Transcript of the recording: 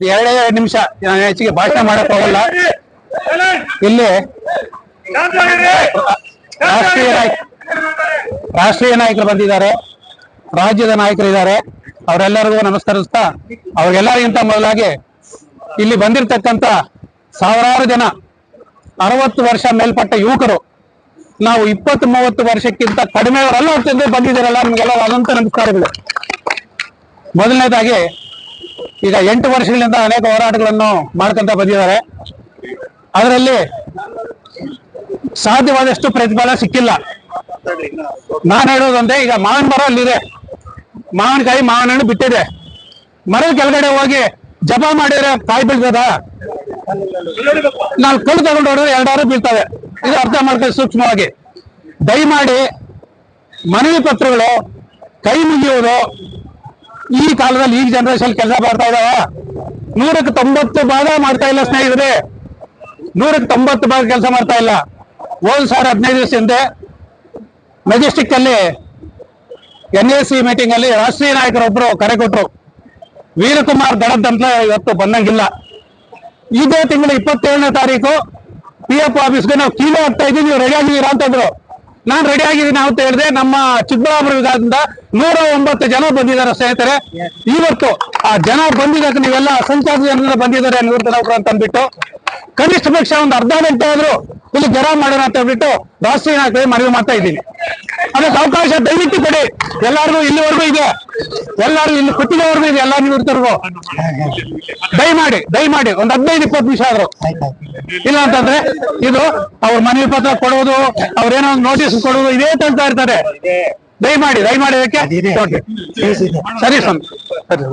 ಎರಡೇ ನಿಮಿಷ, ನಾನು ಹೆಚ್ಚಿಗೆ ಭಾಷಣ ಮಾಡಕ್ ಹೋಗಲ್ಲ. ಇಲ್ಲಿ ರಾಷ್ಟ್ರೀಯ ನಾಯಕ, ರಾಷ್ಟ್ರೀಯ ನಾಯಕರು ಬಂದಿದ್ದಾರೆ. ರಾಜ್ಯದ ನಾಯಕರು ಇದ್ದಾರೆ. ಅವರೆಲ್ಲರಿಗೂ ನಮಸ್ಕರಿಸ್ತಾ, ಅವ್ರಿಗೆಲ್ಲರಿಗಿಂತ ಮೊದಲಾಗಿ ಇಲ್ಲಿ ಬಂದಿರತಕ್ಕಂತ ಸಾವಿರಾರು ಜನ, ಅರವತ್ತು ವರ್ಷ ಮೇಲ್ಪಟ್ಟ ಯುವಕರು, ನಾವು ಇಪ್ಪತ್ತು ಮೂವತ್ತು ವರ್ಷಕ್ಕಿಂತ ಕಡಿಮೆಯವರೆಲ್ಲ ಹೋಗ್ತಿದ್ದು ಬಂದಿದ್ದಾರಲ್ಲ ನಿಮ್ಗೆಲ್ಲ ಆದಂತ ನಮಸ್ಕಾರಗಳು. ಮೊದಲನೇದಾಗಿ ಈಗ ಎಂಟು ವರ್ಷಗಳಿಂದ ಅನೇಕ ಹೋರಾಟಗಳನ್ನು ಮಾಡ್ಕೊಂತ ಬಂದಿದ್ದಾರೆ. ಅದರಲ್ಲಿ ಸಾಧ್ಯವಾದಷ್ಟು ಪ್ರತಿಫಲ ಸಿಕ್ಕಿಲ್ಲ. ನಾನು ಹೇಳೋದಂದ್ರೆ ಈಗ ಮಾವಿನ ಮರ ಅಲ್ಲಿದೆ. ಮಾವಿನಕಾಯಿ ಮಾವಿನ ಹಣ್ಣು ಬಿಟ್ಟಿದೆ. ಮರದ ಕೆಳಗಡೆ ಹೋಗಿ ಜಪ ಮಾಡಿದ್ರೆ ಕಾಯಿ ಬೀಳ್ತದ? ನಾನು ಕಲ್ಲು ತಗೊಂಡು ಹೊಡೆದ್ರೆ ಎರಡಾರು ಬೀಳ್ತವೆ. ಇದು ಅರ್ಥ ಮಾಡ್ಕೊಳ್ಳಿ ಸೂಕ್ಷ್ಮವಾಗಿ. ದಯಮಾಡಿ ಮನವಿ ಪತ್ರಗಳು ಕೈ ಮುಗಿಯುವುದು ಈ ಕಾಲದಲ್ಲಿ ಈ ಜನರೇಷನ್ ಕೆಲಸ ಮಾಡ್ತಾ ಇದಾವ. ನೂರಕ್ಕೆ ತೊಂಬತ್ತು ಭಾಗ ಮಾಡ್ತಾ ಇಲ್ಲ ಸ್ನೇಹಿತರೆ. ನೂರಕ್ಕೆ ತೊಂಬತ್ತು ಭಾಗ ಕೆಲಸ ಮಾಡ್ತಾ ಇಲ್ಲ. ಹೋದ್ ಸಾವಿರ ಹದಿನೈದು ದಿವಸ ಹಿಂದೆ ಮೆಜೆಸ್ಟಿಕ್ ಅಲ್ಲಿ ಎನ್ ಎ ಸಿ ಮೀಟಿಂಗ್ ಅಲ್ಲಿ ರಾಷ್ಟ್ರೀಯ ನಾಯಕರೊಬ್ರು ಕರೆ ಕೊಟ್ಟರು ವೀರಕುಮಾರ್ ದಡದಂತ ಇವತ್ತು ಬಂದಂಗಿಲ್ಲ. ಇದೇ ತಿಂಗಳ ಇಪ್ಪತ್ತೇಳನೇ ತಾರೀಕು ಪಿ ಎಫ್ ಆಫೀಸ್ಗೆ ನಾವು ಕೀಳು ಆಗ್ತಾ ಇದೀವಿ, ನೀವು ರೆಡಿ ಆಗಿದ್ದೀರಾ ಅಂತಂದ್ರು ನಾನ್ ರೆಡಿ ಆಗಿದ್ದೀನಿ ಅಂತ ಹೇಳಿದೆ, ನಮ್ಮ ಚಿಕ್ಕಬಳ್ಳಾಪುರ ವಿಭಾಗದಿಂದ ನೂರ ಒಂಬತ್ತು ಜನ ಬಂದಿದ್ದಾರೆ ಸ್ನೇಹಿತರೆ. ಇವತ್ತು ಆ ಜನ ಬಂದಿದ್ದಕ್ಕೆ ನೀವೆಲ್ಲ ಅಸಂಖ್ಯಾತ ಜನ ಬಂದಿದ್ದಾರೆ ನಿವೃತ್ತ ನೌಕರು ಅಂತ ಅಂದ್ಬಿಟ್ಟು ಕನಿಷ್ಠ ಪಕ್ಷ ಒಂದು ಅರ್ಧ ಗಂಟೆ ಆದ್ರೂ ಇಲ್ಲಿ ಜನ ಮಾಡೋಣ ಅಂತ ಹೇಳ್ಬಿಟ್ಟು ರಾಷ್ಟ್ರೀಯ ಏನಾಗ್ತದೆ ಮನವಿ ಮಾಡ್ತಾ ಇದ್ದೀನಿ. ಅದಕ್ಕೆ ಅವಕಾಶ ದಯವಿಟ್ಟು ಕೊಡಿ. ಎಲ್ಲರಿಗೂ ಇಲ್ಲಿವರೆಗೂ ಇದೆ. ಎಲ್ಲಾರು ಇಲ್ಲಿ ಕುತ್ತಿಗೆವರೆಗೂ ಇದೆ. ಎಲ್ಲ ಮಾಡಿ ದಯಮಾಡಿ ದಯಮಾಡಿ. ಒಂದ್ ಹದಿನೈದು ಇಪ್ಪತ್ತು ನಿಮಿಷ ಆದ್ರು. ಇಲ್ಲ ಅಂತಂದ್ರೆ ಇದು ಅವ್ರ ಮನವಿ ಪತ್ರ ಕೊಡೋದು ಅವ್ರೇನೋ ಒಂದು ನೋಟಿಸ್ ಕೊಡೋದು ಇದೇ ತಳ್ತಾ ಇರ್ತಾರೆ. ದಯಮಾಡಿ ದಯಮಾಡಿ ಅದಕ್ಕೆ. ಸರಿ ಸ್ವಾಮಿ. ಸರಿ